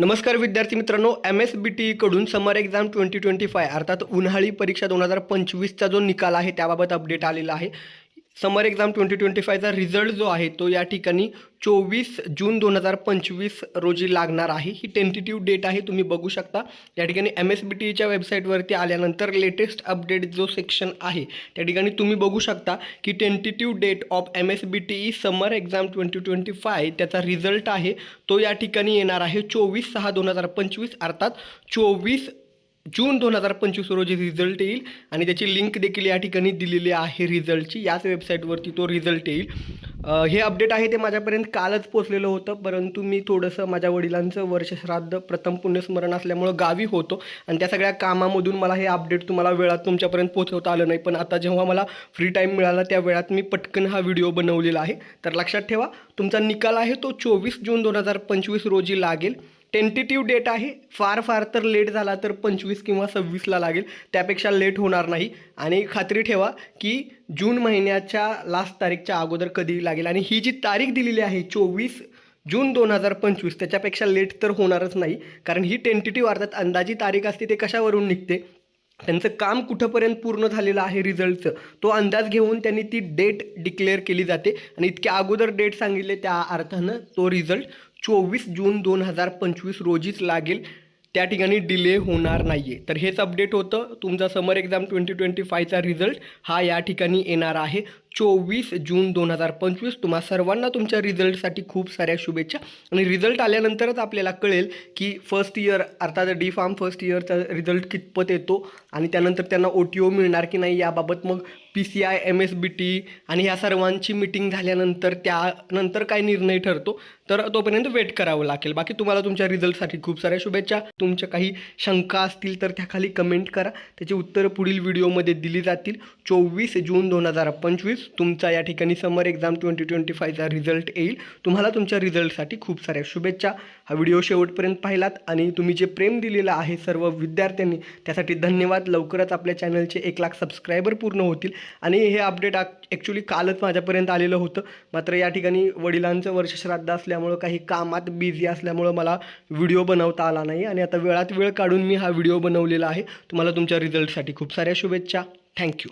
नमस्कार विद्यार्थी मित्रांनो एम एस बी टी कडून summer exam twenty twenty five अर्थात उन्हाळी परीक्षा दोन हजार पंचवीसचा जो निकाल आहे त्याबाबत अपडेट आलेला आहे. समर एक्झाम ट्वेंटी ट्वेंटी फायचा रिझल्ट जो आहे तो या ठिकाणी चोवीस जून दोन हजार पंचवीस रोजी लागणार आहे. ही टेंटेटिव्ह डेट आहे तुम्ही बघू शकता. या ठिकाणी एम एस बी टीच्या वेबसाईटवरती आल्यानंतर लेटेस्ट अपडेट जो सेक्शन आहे त्या ठिकाणी तुम्ही बघू शकता की tentative date of M S B T E summer exam twenty twenty five त्याचा रिझल्ट आहे तो या ठिकाणी येणार आहे चोवीस सहा दोन हजार पंचवीस अर्थात चोवीस जून दोन हजार पंचवीस रोजी रिझल्ट येईल आणि त्याची लिंक देखील या ठिकाणी दिलेली आहे रिझल्टची याच वेबसाईटवरती तो रिझल्ट येईल. हे अपडेट आहे ते माझ्यापर्यंत कालच पोचलेलं होतं परंतु मी थोडंसं माझ्या वडिलांचं वर्षश्राद्ध प्रथम पुण्यस्मरण असल्यामुळं गावी होतो आणि त्या सगळ्या कामामधून मला हे अपडेट तुम्हाला वेळात तुमच्यापर्यंत पोहोचवता आलं नाही. पण आता जेव्हा मला फ्री टाईम मिळाला त्या वेळात मी पटकन हा व्हिडिओ बनवलेला आहे. तर लक्षात ठेवा तुमचा निकाल आहे तो चोवीस जून दोन हजार पंचवीस रोजी लागेल. टेंटेटिव्ह डेट आहे. फार फार तर लेट झाला तर पंचवीस किंवा सव्वीसला लागेल. त्यापेक्षा लेट होणार नाही. आणि खात्री ठेवा की जून महिन्याच्या लास्ट तारीखच्या अगोदर कधी लागेल. आणि ही जी तारीख दिलेली आहे चोवीस जून दोन हजार पंचवीस त्याच्यापेक्षा लेट तर होणारच नाही. कारण ही टेंटेटिव्ह अर्थात अंदाजी तारीख असते ते कशावरून निघते? त्यांचं काम कुठंपर्यंत पूर्ण झालेलं आहे रिझल्टचं तो अंदाज घेऊन त्यांनी ती डेट डिक्लेअर केली जाते. आणि इतक्या अगोदर डेट सांगितले त्या अर्थानं तो रिझल्ट चोवीस जून दोन हजार पंचवीस रोजीच लागेल. त्या ठिकाणी डिले होणार नाही आहे तर हेच अपडेट होतं. तुमचा समर एक्झाम ट्वेंटी ट्वेंटी फायचा रिझल्ट हा या ठिकाणी येणार आहे. चोवीस जून दोन हजार पंचवीस तुम्हा सर्वांना तुमच्या रिझल्टसाठी खूप साऱ्या शुभेच्छा. आणि रिझल्ट आल्यानंतरच आपल्याला कळेल की फर्स्ट इयर अर्थात डी फार्म फर्स्ट इयरचा रिझल्ट कितपत येतो आणि त्यानंतर त्यांना ओ टी ओ मिळणार की नाही याबाबत मग P C I M S B T आणि ह्या सर्वांची मिटिंग झाल्यानंतर त्यानंतर काय निर्णय ठरतो तर तोपर्यंत वेट करावं लागेल. बाकी तुम्हाला तुमच्या रिझल्टसाठी खूप साऱ्या शुभेच्छा. तुमच्या काही शंका असतील तर त्याखाली कमेंट करा. त्याची उत्तरं पुढील व्हिडिओमध्ये दिली जातील. चोवीस जून दोन हजार पंचवीस. तुमचा या ठिकाणी समर एक्झाम ट्वेंटी ट्वेंटी फायचा रिझल्ट येईल. तुम्हाला तुमच्या रिझल्टसाठी खूप साऱ्या शुभेच्छा. हा व्हिडिओ शेवटपर्यंत पाहिलात आणि तुम्ही जे प्रेम दिलेलं आहे सर्व विद्यार्थ्यांनी त्यासाठी धन्यवाद. लवकरच आपल्या चॅनलचे एक लाख सबस्क्रायबर पूर्ण होतील. आणि हे अपडेट ॲक्च्युली कालच माझ्यापर्यंत आलेलं होतं. मात्र या ठिकाणी वडिलांचं वर्षश्राद्ध असल्यामुळं काही कामात बिझी असल्यामुळं मला व्हिडिओ बनवता आला नाही. आणि आता वेळात वेळ काढून मी हा व्हिडिओ बनवलेला आहे. तुम्हाला तुमच्या रिझल्टसाठी खूप साऱ्या शुभेच्छा. थँक्यू